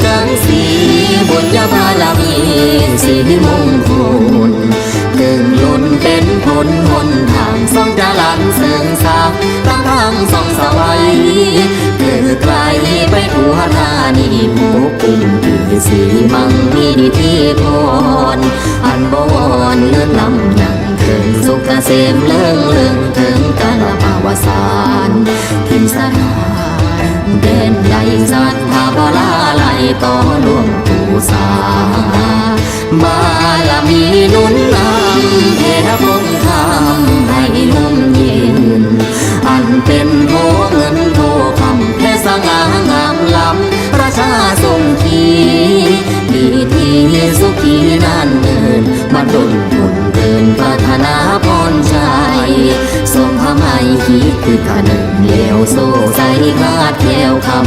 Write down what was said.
เกินสีบุญญาบารมีสีมงคลเกึ่งล้นเป็นผลหนทางสองจรันเสริงสาตั้งทางสองสวัยเกิดไกลไปทั่วหน้านี่ผู้ปุ่มคือสีมังมีดีที่พรอันบวรเลื่อนลำยังถึงสุขเกษมเลื่องเลื่องถึงกาลภาวสารทิมสถา ต่อหลวงปู่สาบารมีนุนนำแผ่พงคำให้ลมเย็น อันเป็นโทเงินโทคำแค่สง่างามล้ำประชาทรงทีดีที่สุขีนานเนินมาดลบุญเกินปรารถนาพรชัยทรงพระไมคิดคือกระหนึ่งเลี้ยวโซ่ใจคาดแคล้วคำ